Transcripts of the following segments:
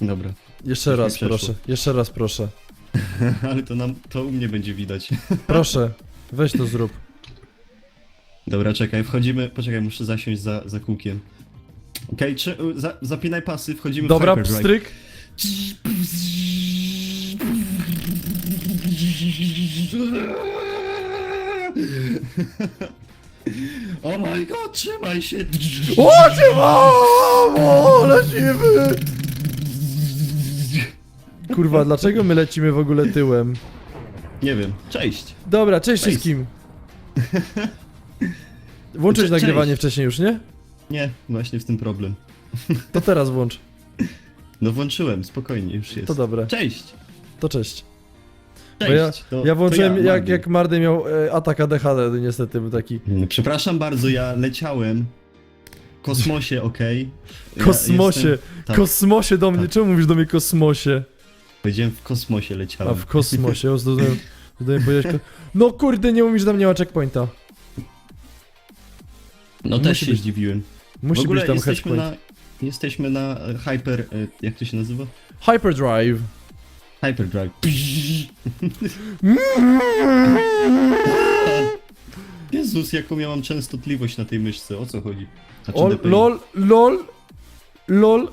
Dobra. Jeszcze Już mi raz, przeszło. proszę. Jeszcze raz, proszę. Ale to nam, to u mnie będzie widać. Proszę, weź to zrób. Dobra, czekaj, wchodzimy, poczekaj, muszę zasiąść za, za kółkiem. Okej, czy za, zapinaj pasy, wchodzimy Dobra, w hyperdrive. pstryk. Oh my god, trzymaj się! O, cię o, lecimy! Kurwa, dlaczego my lecimy w ogóle tyłem? Nie wiem, cześć! Dobra, cześć Cześć. wszystkim. Włączyć Cze- nagrywanie cześć. wcześniej już, nie? Nie, właśnie w tym problem. To teraz włącz. No włączyłem, spokojnie, już jest. To dobre. Cześć! To cześć. Cześć! Bo ja, to, ja włączyłem to jak, Marvin. jak Mardy miał e, atak ADHD, niestety był taki. Mm, Przepraszam bardzo, ja leciałem w kosmosie, okej? Ja Kosmosie, jestem- tak. kosmosie do mnie, Tak. czemu mówisz do mnie kosmosie? Powiedziałem w kosmosie A leciałem. w kosmosie, o, ko- No kurde, nie umiesz, tam nie ma checkpointa. No też musi się być- zdziwiłem. Musi w ogóle być tam jesteśmy checkpoint. na, jesteśmy na e, hyper... e, jak to się nazywa? Hyperdrive. Hyperdrive. Jezus, jaką ja mam częstotliwość na tej myszce, o co chodzi? Znaczy DPI. lol, lol, lol.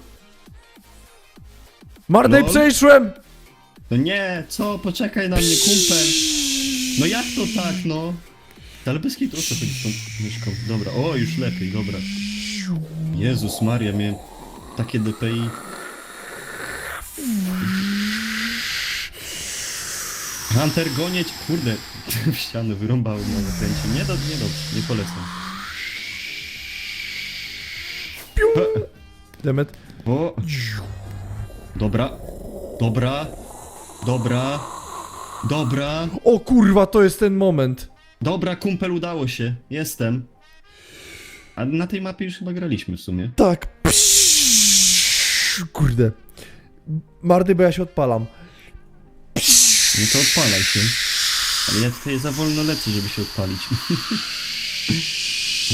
Mardej, Lol? No nie, co? Poczekaj na mnie, kumpel. No jak to tak, no? Ale bez kitu, o co chodzi z tą myszką? Dobra, o, już lepiej, dobra. Jezus Maria, miałem takie DPI. Hunter, gonieć, kurde, w ścianę wyrąbało mnie na zakręcie. Nie dobrze, nie dobrze, nie polecam. Demet. O, dobra, dobra, dobra, dobra. O kurwa, to jest ten moment. Dobra, kumpel, udało się. Jestem. A na tej mapie już chyba graliśmy w sumie. Tak. Kurde. Mardy, bo ja się odpalam. No to odpalaj się. Ale ja tutaj za wolno lecę, żeby się odpalić.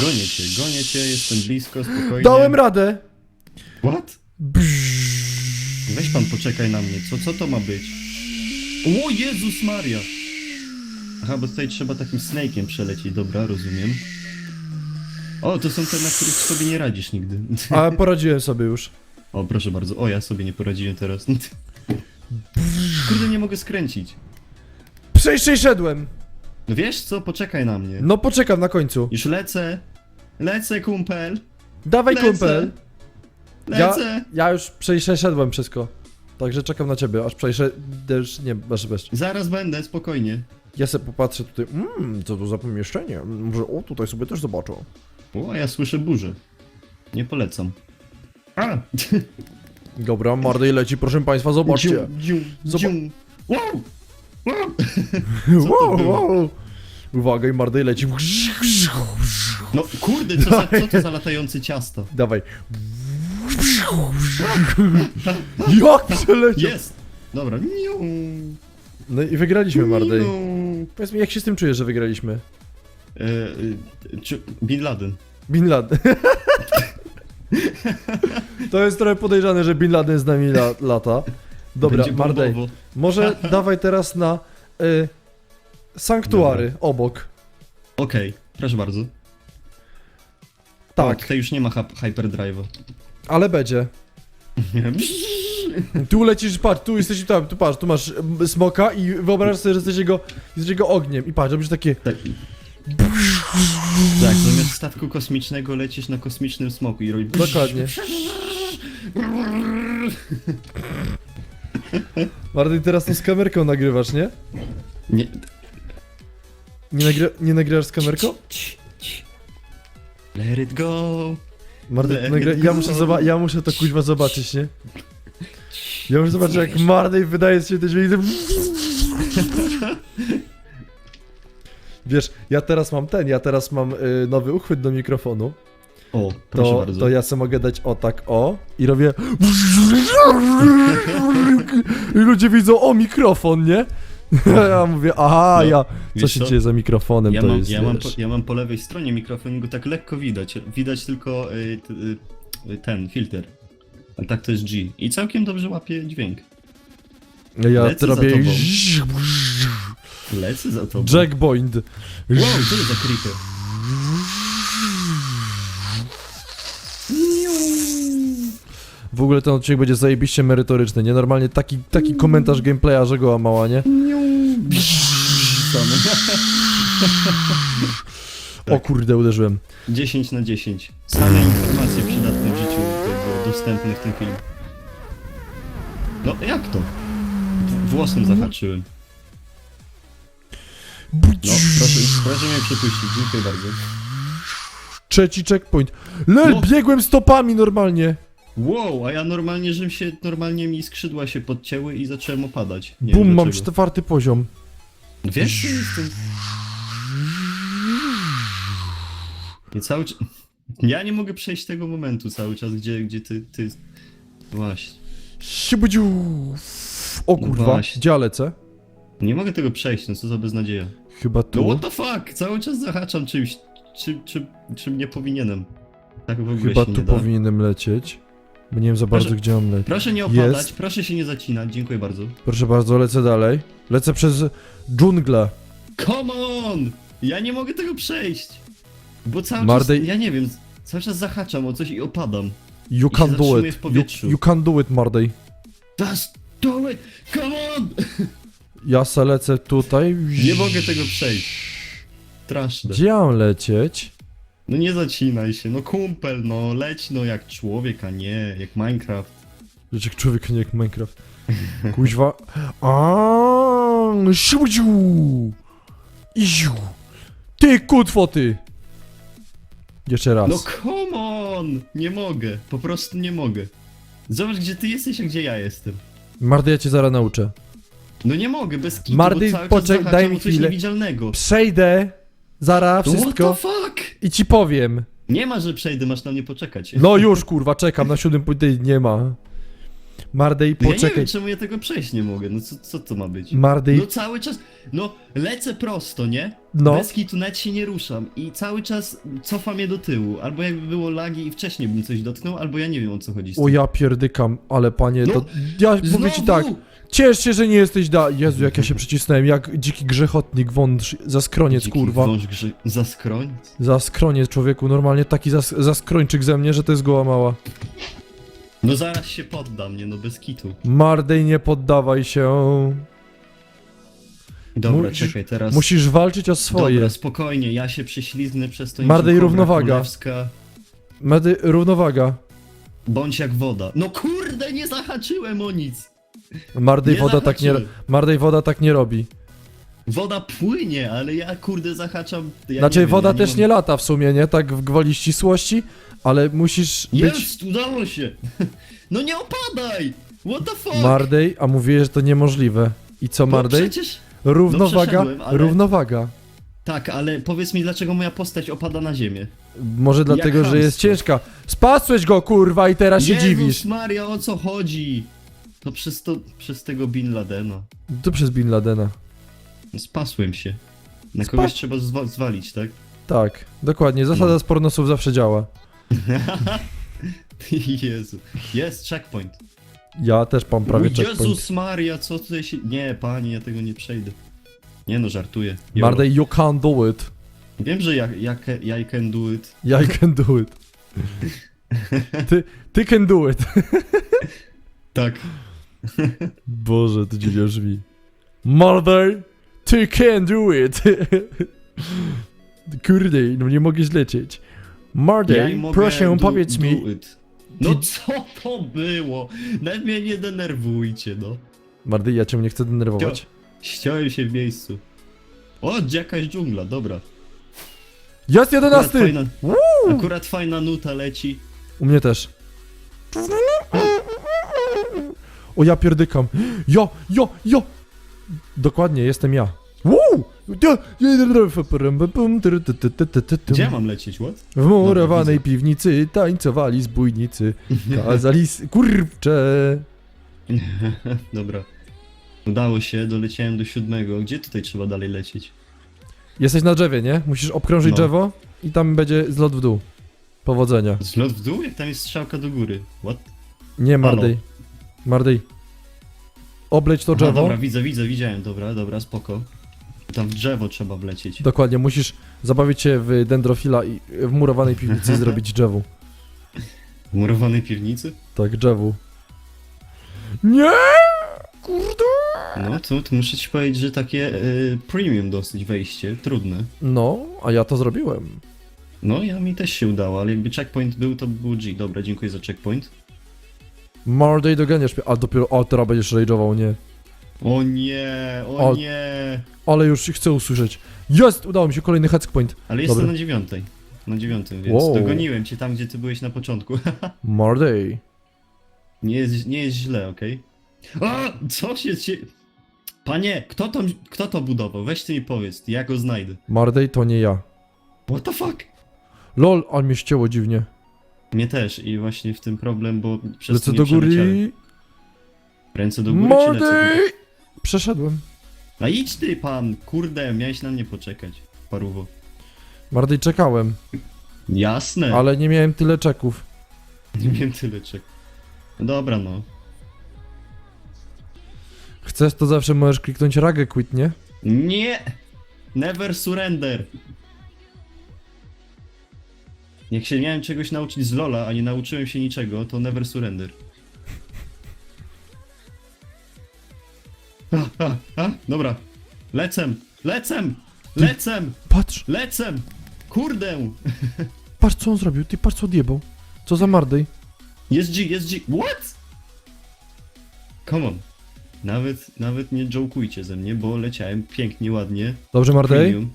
gonię cię, gonię cię, jestem blisko, spokojnie. Dałem radę. What? Weź pan, poczekaj na mnie. Co, co to ma być? O Jezus Maria! Aha, bo tutaj trzeba takim snake'iem przelecieć. Dobra, rozumiem. O, to są te, na których sobie nie radzisz nigdy. A poradziłem sobie już. O, proszę bardzo. O, ja sobie nie poradziłem teraz. Kurde, nie mogę skręcić. Przejście szedłem. No wiesz co? Poczekaj na mnie. No poczekam na końcu. Już lecę. Lecę, kumpel. Dawaj Lecę. kumpel. Ja, Lecę. ja już przeszedłem wszystko. Także czekam na ciebie, aż przejdziesz. Nie, masz bez. Zaraz będę, spokojnie. Ja sobie popatrzę tutaj. Mmm, co to za pomieszczenie? Może o tutaj sobie też zobaczę. O, ja słyszę burzę. Nie polecam. A! Dobra, Mardej leci, proszę państwa, zobaczcie. Dziu, dziu, Zoba- dziu. Wow! Wow! to Wow, było? wow. Uwaga, i Mardej leci. No kurde, co, za, co to za latające ciasto? Dawaj. Jak przeleciał? Jest! Dobra. No i wygraliśmy, Mardej. Powiedz mi, jak się z tym czujesz, że wygraliśmy? E, e, czy- Bin Laden. Bin Laden. to jest trochę podejrzane, że Bin Laden z nami la lata. Dobra, Będzie Mardej. bombowo. Może dawaj teraz na y, sanktuary obok. Okej, proszę bardzo. O, Tak, tutaj już nie ma hyp- hyperdrive'a. Ale będzie. Tu lecisz, patrz, tu jesteś tam, tu patrz, tu masz y, smoka i wyobrażasz sobie, że jesteś jego, jesteś jego ogniem i patrz, robisz takie Tak. Tak, zamiast statku kosmicznego lecisz na kosmicznym smoku i robisz... dokładnie. Martin, teraz to z kamerką nagrywasz, nie? Nie. Nie, nagry nie nagrywasz z kamerką? Let it go. It ja, muszę zoba- ja muszę to kuźwa zobaczyć, nie? Ja muszę zobaczyć, jak Marty wydaje się te dźwięki. Wiesz, ja teraz mam ten, ja teraz mam y, nowy uchwyt do mikrofonu. O, proszę To, bardzo. to ja sobie mogę dać o tak o i robię. I ludzie widzą o mikrofon, nie? Ja mówię, aha, No, ja. Co wiesz się co? dzieje za mikrofonem? Ja, to mam, jest. ja, mam po, wiesz. ja mam po lewej stronie mikrofon i go tak lekko widać. Widać tylko y, t, y, ten filtr. A tak to jest G. I całkiem dobrze łapie dźwięk. Ja Lecę za robię... tobą. Lecę za tobą. Jack Boyd. Wow, co to za creeper? W ogóle ten odcinek będzie zajebiście merytoryczny, nie? Normalnie taki, taki komentarz gameplaya, że go mała, nie? O kurde, uderzyłem. 10 na 10. Same informacje przydatne w życiu dostępne w tym filmie. No, jak to? W- Włosem zahaczyłem. No, proszę, proszę mnie przepuścić, dziękuję bardzo. Trzeci checkpoint. Lel, No. biegłem stopami normalnie. Wow, a ja normalnie, żem się, normalnie mi skrzydła się podcięły i zacząłem opadać. Nie Bum, wiem mam dlaczego. czwarty poziom. Wiesz. I cały czas... Ja nie mogę przejść tego momentu cały czas, gdzie, gdzie ty, ty... Właśnie. Siubudziu. O kurwa, właśnie. gdzie ja lecę? Nie mogę tego przejść, no co za beznadzieja. Chyba No tu. what the fuck? Cały czas zahaczam czymś, czym, czym, czym nie powinienem. Tak w ogóle Chyba się tu nie da. powinienem lecieć. Bo nie wiem za bardzo, Proszę- gdzie mam lecieć. Proszę nie opadać, Jest. proszę się nie zacinać, dziękuję bardzo. Proszę bardzo, lecę dalej. Lecę przez dżunglę. Come on! Ja nie mogę tego przejść! Bo cały Mardej- czas, ja nie wiem, cały czas zahaczam o coś i opadam. You I się can do zatrzymuję it. w You, powietrzu. you can do it, Mardej. Just do it! Come on! Ja se lecę tutaj. Nie mogę tego przejść. Straszne. Gdzie ja mam lecieć? No nie zacinaj się, no kumpel, no leć no jak człowiek, a nie jak Minecraft. Rzecz jak człowiek, nie jak Minecraft. Kuźwa. Aaaa, siudziu. Iziu. Ty kutwo, ty. Jeszcze raz. No come on! Nie mogę, po prostu nie mogę. Zobacz gdzie ty jesteś, a gdzie ja jestem. Mardy, ja cię zaraz nauczę. No nie mogę, bez kitu, Mardy, bo cały poczek- czas daj zahaczam mi o coś chwilę. niewidzialnego. Przejdę. Zaraz No wszystko. What the fuck? I ci powiem. Nie ma, że przejdę, masz na mnie poczekać. No już kurwa, czekam na siódmym punkcie. Nie ma. Mardej, Ja nie poczekaj. wiem, czemu ja tego przejść nie mogę, no co, co to ma być? Mardej, No cały czas, no lecę prosto, nie? no. Bez kitu nawet się nie ruszam i cały czas cofa mnie do tyłu. Albo jakby było lagi i wcześniej bym coś dotknął, albo ja nie wiem o co chodzi z tym. O ja pierdykam, ale panie, No, to... Ja mówię ci tak, Znowu! Ciesz się, że nie jesteś da... Jezu, jak ja się przycisnąłem, jak dziki grzechotnik wąż, za skroniec, Dziki kurwa. Wąż grzy... Za skroniec? Za skroniec, człowieku, normalnie taki zas zaskrończyk ze mnie, że to jest goła mała. No zaraz się poddam, nie no bez kitu. Mardej, nie poddawaj się. Dobra, Musisz- czekaj, teraz... Musisz walczyć o swoje. Dobra, spokojnie, ja się prześlizgnę przez to Mardej, niczym Kobra równowaga. Królewska. Medy, równowaga. Bądź jak woda. No kurde, nie zahaczyłem o nic! Nie woda tak nie... zahaczyłem. Mardej, woda tak nie robi. Woda płynie, ale ja kurde zahaczam... Ja znaczy, nie wiem, woda ja też mam... nie lata w sumie, nie? Tak w gwoli ścisłości, ale musisz być... Jest, udało się! No nie opadaj! What the fuck? Mardej, a mówiłeś, że to niemożliwe. I co, Mardej? przecież... Równowaga, No przeszedłem, ale- równowaga. Tak, ale powiedz mi, dlaczego moja postać opada na ziemię? Może dlatego, że jest ciężka. Spasłeś go, kurwa, i teraz się Jezus dziwisz. Maria, o co chodzi? To przez to, przez tego Bin Ladena. To przez Bin Ladena. Spasłem się. Na Spa- kogoś trzeba zwa zwalić, tak? Tak, dokładnie. Zasada No. z pornosów zawsze działa. Jezu. Jest checkpoint. Ja też mam prawie checkpoint. Jezus Maria, co tutaj się... Nie, panie, ja tego nie przejdę. Nie no, żartuję. Jolo. Mardej, you can do it. Wiem, że ja, ja, ca- ja can do it. I can do it. Ty, ty can do it. Tak. Boże, to dziwnie brzmi. Mardej, ty can do it. Kurde, no nie mogę zlecieć. Mardej, mogę proszę, do, powiedz do mi. It. No co to było? Nawet mnie nie denerwujcie, no. Mardej, ja cię nie chcę denerwować. Ściąłem się w miejscu. O, jakaś dżungla, dobra. Jest Akurat jedenasty! fajna, akurat fajna nuta leci. U mnie też. O, ja pierdykam. Jo, jo, jo! Dokładnie, jestem ja. Woo! Gdzie ja mam lecieć, what? W murowanej piwnicy tańcowali zbójnicy. Kazali... s- Kurcze! Dobra. Udało się, doleciałem do siódmego. Gdzie tutaj trzeba dalej lecieć? Jesteś na drzewie, nie? Musisz obkrążyć No. drzewo i tam będzie zlot w dół. Powodzenia. Zlot w dół? Jak tam jest strzałka do góry? What? Nie, Mardej. Mardej. Obleć to Aha, drzewo. dobra, widzę, widzę, widziałem, dobra, dobra, spoko. Tam w drzewo trzeba wlecieć. Dokładnie, musisz zabawić się w dendrofila i w murowanej piwnicy zrobić drzewu. W murowanej piwnicy? Tak, drzewu. Nie! Kurde! No, to, to muszę ci powiedzieć, że takie y, premium dosyć wejście, trudne. No, a ja to zrobiłem. No, ja mi też się udało, ale jakby checkpoint był, to by było G. Dobra, dziękuję za checkpoint. Mardej doganiasz mnie, a dopiero, o teraz będziesz rage'ował, nie. O nie, o, O- nie. Ale już chcę usłyszeć. Jest! Udało mi się, kolejny checkpoint. Ale jestem Dobra. na dziewiątej. Na dziewiątym, więc Wow. dogoniłem cię tam, gdzie ty byłeś na początku. Mardej. nie, jest, nie jest źle, okej? A, co się cie... Panie, kto to, kto to budował? Weź ty mi powiedz, ja go znajdę. Mardej to nie ja. What the fuck? Lol, ale mnie ścięło dziwnie. Mnie też i właśnie w tym problem, bo przez Lecę to nie do przeleciałem. góry. Ręce do góry czy lecę? Mardej! Przeszedłem. A idź ty pan, kurde, miałeś na mnie poczekać, paruwo. Mardej czekałem, Jasne, ale nie miałem tyle czeków. nie wiem tyle czek. Dobra no. Chcesz, to zawsze możesz kliknąć ragę quit, nie? Nie! Never surrender! Jak się miałem czegoś nauczyć z Lola, a nie nauczyłem się niczego, to never surrender. A, a, a, dobra. Lecem! Lecem! Lecem! Patrz, Lecem! Kurde! patrz co on zrobił, ty patrz co odjebał. Co za Mardej. Jest G, jest G. What? Come on. Nawet, nawet nie joke'ujcie ze mnie, bo leciałem pięknie, ładnie. Dobrze Mardej? Premium.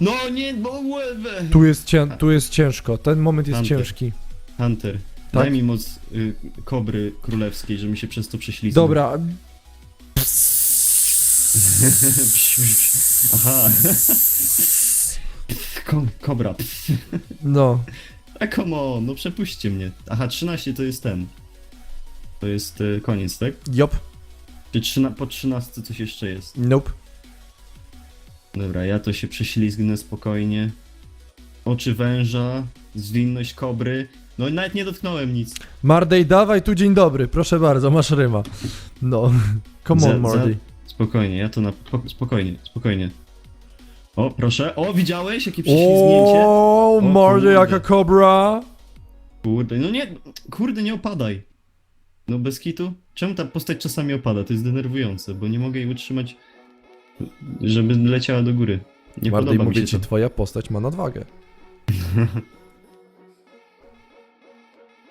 No nie, bo łebę! Tu jest, cię, tu jest ciężko, ten moment jest Hunter. ciężki. Hunter, Tak? daj mi moc y, kobry królewskiej, żeby się przez to prześliznął. Dobra. Aha. Ko kobra. No, A come on, no przepuśćcie mnie. Aha, 13 to jest ten. To jest y, koniec, tak? jop, Czy trzyna po 13 coś jeszcze jest? nope. Dobra, ja to się prześlizgnę spokojnie. Oczy węża, zwinność kobry. No i nawet nie dotknąłem nic. Mardej, dawaj tu dzień dobry, proszę bardzo, masz ryma. No, come Za- on Mardej. Spokojnie, ja to na... po- Spokojnie, spokojnie. O, proszę. O, widziałeś? Jakie prześlizgnięcie? O, O Mardej, kurde. jaka kobra. Kurde, no nie, kurde, nie opadaj. No bez kitu? Czemu ta postać czasami opada? To jest denerwujące, bo nie mogę jej utrzymać, żeby leciała do góry. Nie Mardej, podoba mi mówię się ci, to. twoja postać ma nadwagę.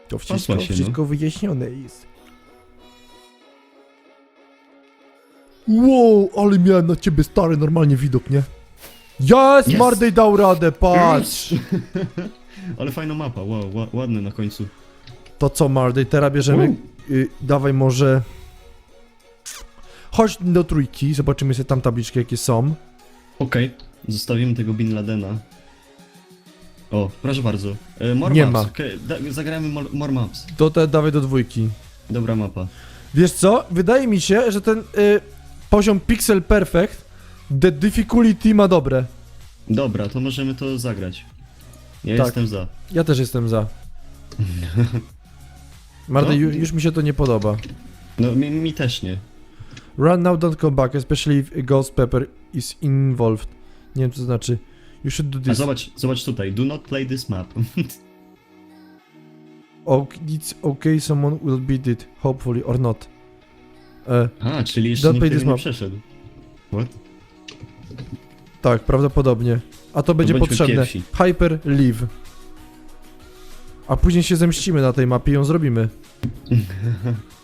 To wszystko, Pasła się, no. wszystko wyjaśnione jest. Wow, ale miałem na ciebie stary normalnie widok, nie? Jest, Jest. Mardej dał radę, patrz! Ale fajna mapa, wow, ła, ładne na końcu. To co, Mardej, teraz bierzemy... Wow. Y, dawaj może... Chodź do trójki, zobaczymy sobie tam tabliczki jakie są. Okej, zostawimy tego Bin Ladena. O, proszę bardzo. E, more Nie maps. ma. Okej, da, zagramy more, more maps. To te dawaj do dwójki. Dobra mapa. Wiesz co? Wydaje mi się, że ten y, poziom Pixel Perfect, the difficulty ma dobre. Dobra, to możemy to zagrać. Ja Tak. jestem za. Ja też jestem za. Marty, No. ju, już mi się to nie podoba. No, mi, mi też nie. Run now, don't come back, especially if a ghost pepper is involved. Nie wiem, co to znaczy. You should do A this. zobacz, zobacz tutaj. Do not play this map. Ok, it's okay, someone will beat it, hopefully, or not. E, A, czyli jeszcze Don't nikt play tego this nie map. przeszedł. What? tak, prawdopodobnie. A to będzie bądźmy potrzebne. pierwsi. Hyper Leave. A później się zemścimy na tej mapie i ją zrobimy.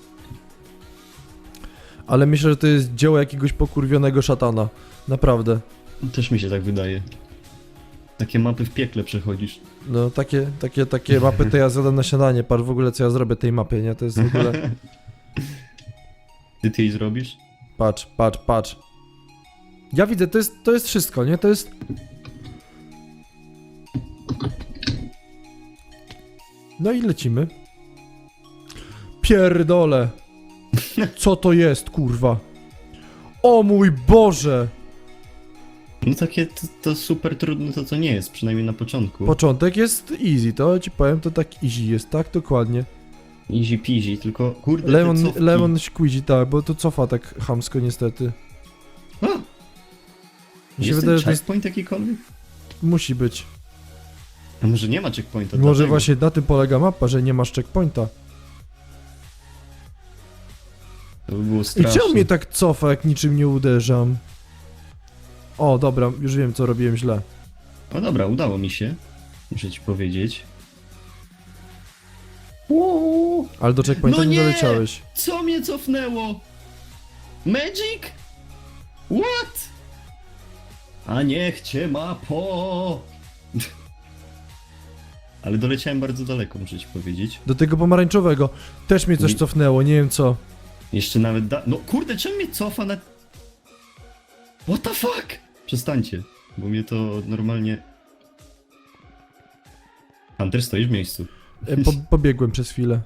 Ale myślę, że to jest dzieło jakiegoś pokurwionego szatana. Naprawdę. Też mi się tak wydaje. Takie mapy w piekle przechodzisz. No takie, takie, takie mapy to ja zjadam na śniadanie. Patrz w ogóle co ja zrobię tej mapie, nie? To jest w ogóle... Ty ty jej zrobisz? Patrz, patrz, patrz. Ja widzę, to jest, to jest wszystko, nie? To jest... No i lecimy. Pierdole. Co to jest, kurwa? O mój Boże! No takie to, to super trudne to co nie jest, przynajmniej na początku. Początek jest easy, to ci powiem, to tak easy jest, tak? Dokładnie. Easy peasy, tylko kurde te Lemon, cofki. lemon squeezy, tak, bo to cofa tak chamsko niestety. A! Mi się Jest wydaje, ten że to jest, checkpoint jakikolwiek? musi być. A może nie ma checkpointa? Może dlatego. właśnie na tym polega mapa, że nie masz checkpointa. To by było I straszne. czemu mnie tak cofa, jak niczym nie uderzam? O, dobra, już wiem, co robiłem źle. No dobra, udało mi się. Muszę ci powiedzieć. Uuu, Ale do checkpointa No nie nie! doleciałeś. co mnie cofnęło? Magic? What? A niech cię ma po. Ale doleciałem bardzo daleko, muszę ci powiedzieć. Do tego pomarańczowego. Też mnie coś Nie- cofnęło, nie wiem co. Jeszcze nawet da... No kurde, czemu mnie cofa na... What the fuck? Przestańcie, bo mnie to normalnie... Hunter, stoisz w miejscu. E, Po, pobiegłem przez chwilę.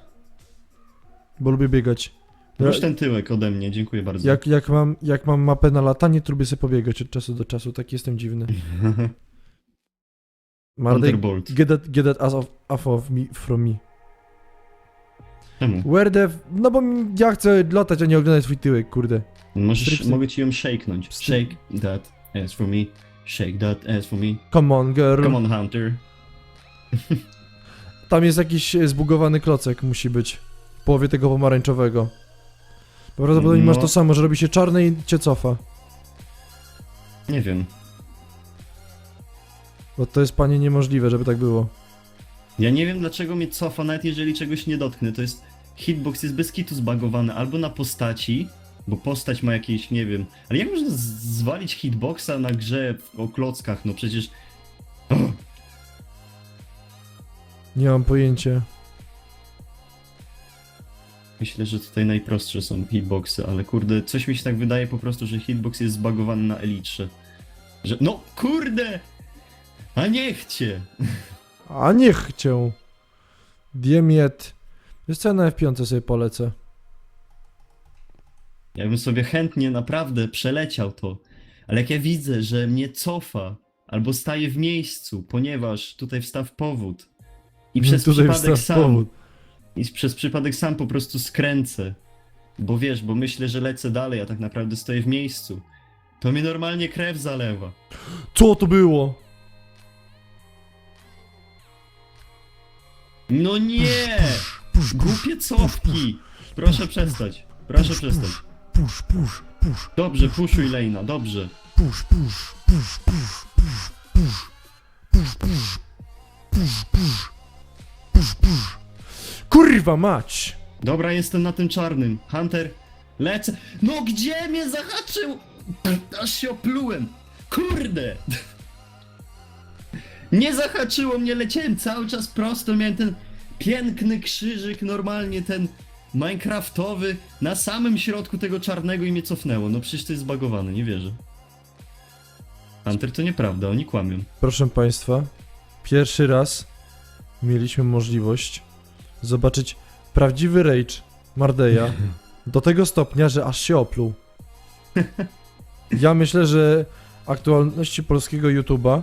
Bo lubię biegać. Ja, Rusz ten tyłek ode mnie, dziękuję bardzo. jak, jak, mam, jak mam mapę na latanie, to lubię sobie pobiegać od czasu do czasu. Tak jestem dziwny. Thunderbolt. get that, get that ass off, off of me, from me. Czemu? Where the... f- No bo ja chcę latać, a nie oglądać twój tyłek, kurde. Możesz, Stripsy. mogę ci ją shakenąć. Shake that ass for me. Shake that ass for me. Come on, girl. Come on, Hunter. Tam jest jakiś zbugowany klocek, musi być. W połowie tego pomarańczowego. Bo Prawdopodobnie No. masz to samo, że robi się czarne i cię cofa. Nie wiem. Bo to jest panie niemożliwe, żeby tak było. Ja nie wiem dlaczego mnie cofa, nawet jeżeli czegoś nie dotknę. To jest... Hitbox jest bez kitu zbagowany albo na postaci, bo postać ma jakieś, nie wiem... Ale jak można zwalić hitboxa na grze o klockach? No przecież... Nie mam pojęcia. Myślę, że tutaj najprostsze są hitboxy, ale kurde, coś mi się tak wydaje po prostu, że hitbox jest zbagowany na elitrze. Że... No kurde! A niech cię! A niech cię. Diemiet. Wiesz co, ja na F5 sobie polecę. Ja bym sobie chętnie naprawdę przeleciał to, ale jak ja widzę, że mnie cofa albo staje w miejscu, ponieważ tutaj wstaw powód i przez Tutaj przypadek wstaw sam powód. i przez przypadek sam po prostu skręcę, bo wiesz, bo myślę, że lecę dalej, a tak naprawdę stoję w miejscu, to mi normalnie krew zalewa. Co to było? No nie! Głupie cofki! Proszę przestać. Proszę przestać. Pusz, pusz, pusz. Dobrze, puszuj Lejna, dobrze. Pusz, pusz, pusz, pusz, pusz, pusz. Pusz, pusz. Pusz, pusz. Pusz. Kurwa mać! Dobra, jestem na tym czarnym. Hunter, lecę. No gdzie mnie zahaczył? Aż się oplułem. Kurde! Nie zahaczyło mnie, leciałem cały czas prosto, miałem ten piękny krzyżyk, normalnie ten minecraftowy, na samym środku tego czarnego i mnie cofnęło. No przecież to jest zbagowane, nie wierzę. Hunter, to nieprawda, oni kłamią. Proszę Państwa, pierwszy raz mieliśmy możliwość zobaczyć prawdziwy rage Mardeja do tego stopnia, że aż się opluł. Ja myślę, że aktualności polskiego YouTube'a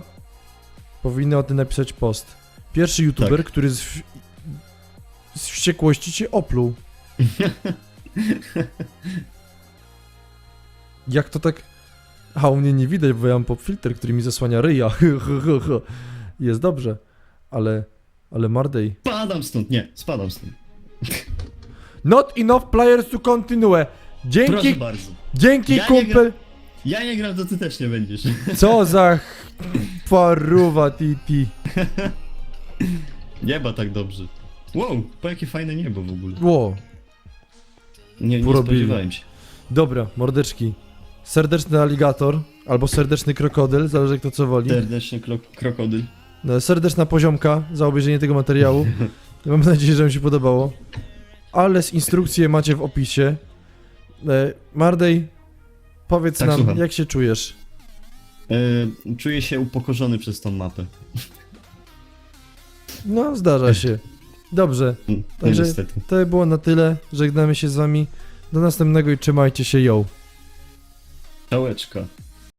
powinny o tym napisać post. Pierwszy YouTuber, Tak. który z, z wściekłości cię opluł. Jak to tak... A u mnie nie widać, bo ja mam pop filter, który mi zasłania ryja. Jest dobrze, ale... Ale Mardej... Spadam stąd, nie, spadam stąd. Not enough players to continue. Proszę Dzięki, bardzo. dzięki Ja nie kumpel. Ja nie gram, to ty też nie będziesz. Co za paruwa titi. Nieba tak dobrze. Wow, po jakie fajne niebo w ogóle. Ło, Nie, nie spodziewałem się. dobra, mordeczki. Serdeczny aligator, albo serdeczny krokodyl, zależy kto co woli. Serdeczny kro krokodyl. No, Serdeczna poziomka za obejrzenie tego materiału. Mam nadzieję, że wam się podobało. Ale z instrukcje macie w opisie. E, Mardej, powiedz Tak, nam, słucham. jak się czujesz? E, czuję się upokorzony przez tą mapę. No, zdarza się. Dobrze, Mm, Także- Niestety. to było na tyle. Żegnamy się z wami. Do następnego i trzymajcie się, yo. Całeczka.